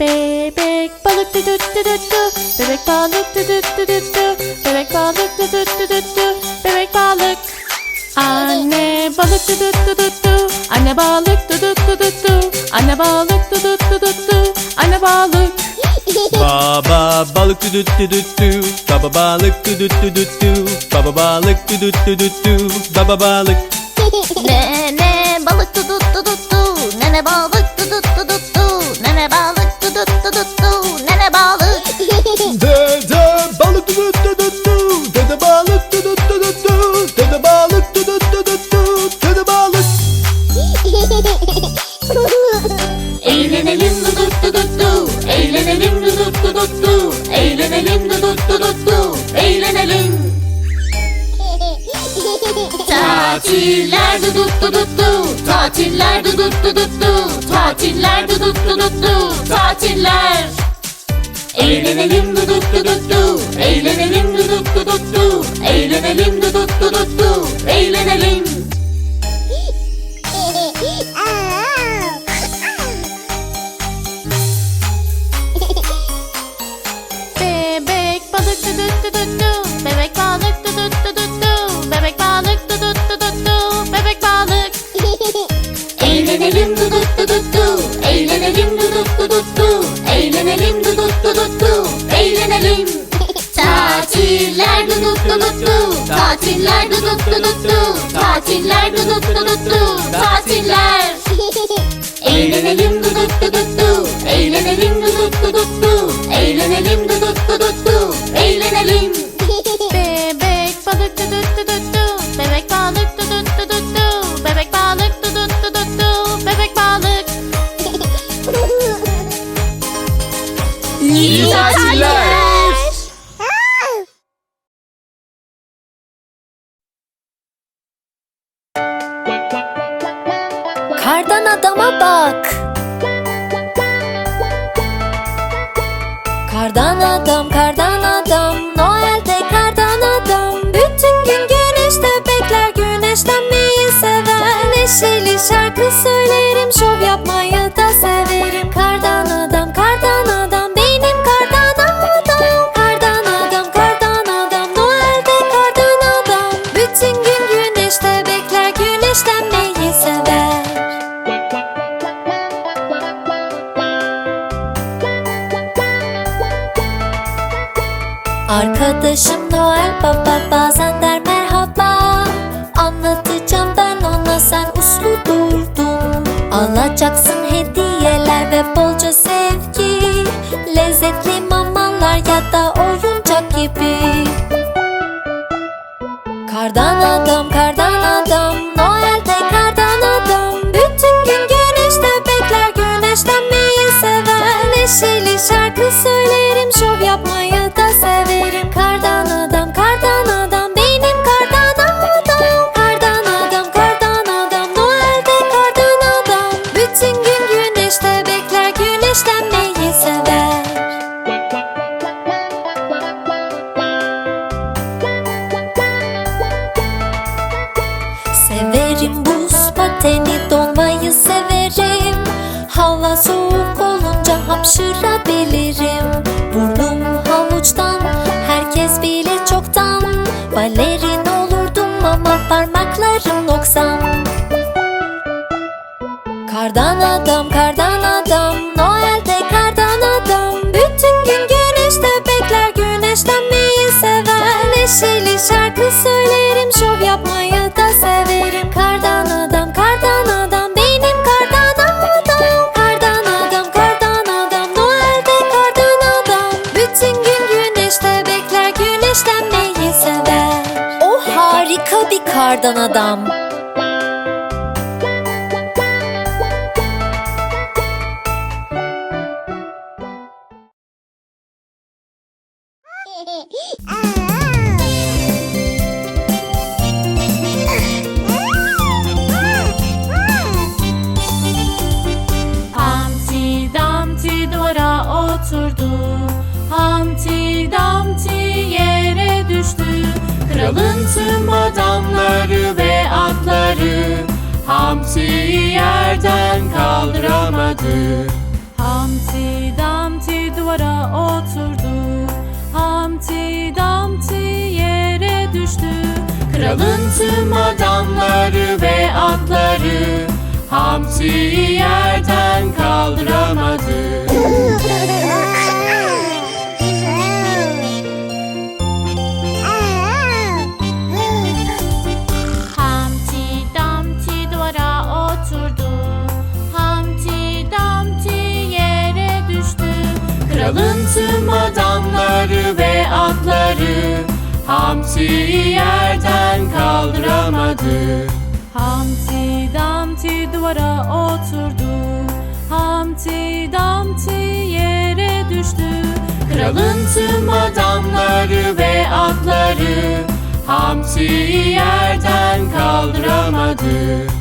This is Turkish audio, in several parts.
Bebek balık dü dü dü dü dü. Bebek balık dü dü dü dü dü. Bebek balık dü dü dü dü dü. Bebek balık. Anne balık dü dü dü dü dü. Anne balık dü dü dü dü dü. Anne balık dü dü dü dü dü. Anne balık. Baba balık dü dü dü dü dü Baba balık dü dü dü dü dü Baba balık dü dü dü dü dü Baba balık Nene Tatiller dudut duduttu Tatiller. Eğlenelim dudut duduttu Eğlenelim dudut duduttu Eğlenelim dudut duduttu Eğlenelim. Bebek balık dü dü dü Tatiller dudut duduttu Tatiller dudut duduttu Tatiller Eğlenelim dudut duduttu Eğlenelim dudut duduttu Eğlenelim dudut duduttu Eğlenelim Bebek balık dü dü dü dü dü. Bebek balık dü dü dü dü dü. Bebek balık dü dü dü dü dü. Bebek balık. İyi tatiller Arkadaşım Noel Baba bazen der merhaba. Anlatacağım ben ona sen uslu durdun. Alacaksın hediyeler ve bolca sevgi. Lezzetli mamalar ya da oyuncak gibi. Kardan adam, Kardan adam, kardan Tüm adamları ve atları Hamti'yi yerden kaldıramadı. Hamti Damti duvara oturdu. Hamti Damti yere düştü. Kralın tüm adamları ve atları Hamti'yi yerden Hamti'yi yerden kaldıramadı. Hamti Damti duvara oturdu. Hamti Damti yere düştü. Kralın tüm adamları ve atları Hamti'yi yerden kaldıramadı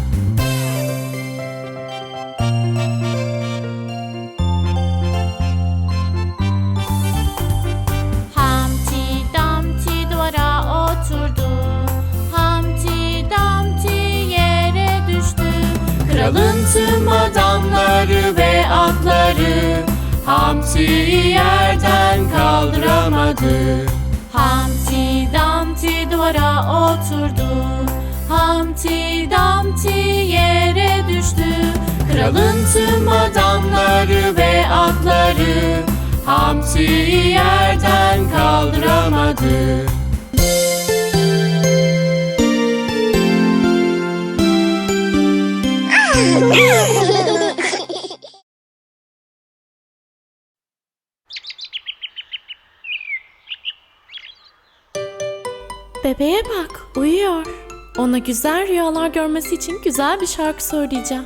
Hamti'yi yerden kaldıramadı. Hamti Damti duvara oturdu. Hamti Damti yere düştü. Kralın tüm adamları ve atları Hamti'yi yerden kaldıramadı Bebeğe bak, uyuyor. Ona güzel rüyalar görmesi için güzel bir şarkı söyleyeceğim.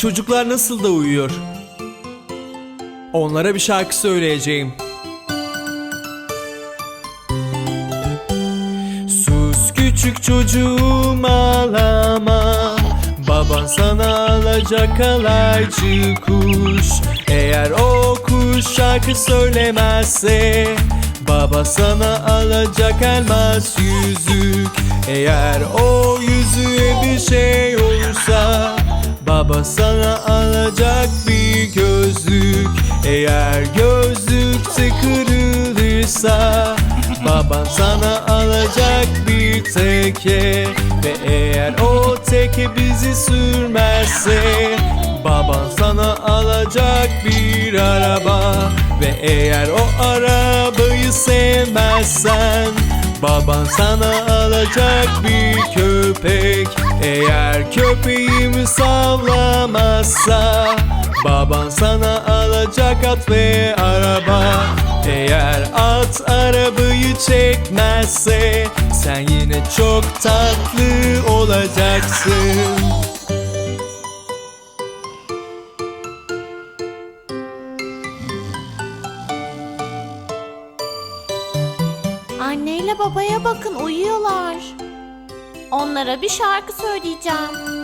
Çocuklar nasıl da uyuyor. Onlara bir şarkı söyleyeceğim. Sus küçük çocuğum ağlama Baban sana alacak alaycı kuş Eğer o kuş şarkı söylemezse Baba sana alacak elmas yüzük Eğer o yüzüğe bir şey olursa Baba sana alacak bir gözlük. Eğer gözlükte kırılırsa Baban sana alacak bir teke. Ve eğer o teke bizi sürmezse Baban sana alacak bir araba. Ve eğer o arabayı sevmezsen Baban sana alacak bir köpek Eğer köpeğimi savlamazsa Baban sana alacak at ve araba Eğer at arabayı çekmezse Sen yine çok tatlı olacaksın Anne ile babaya bakın uyuyorlar. Onlara bir şarkı söyleyeceğim.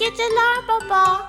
Geceler baba.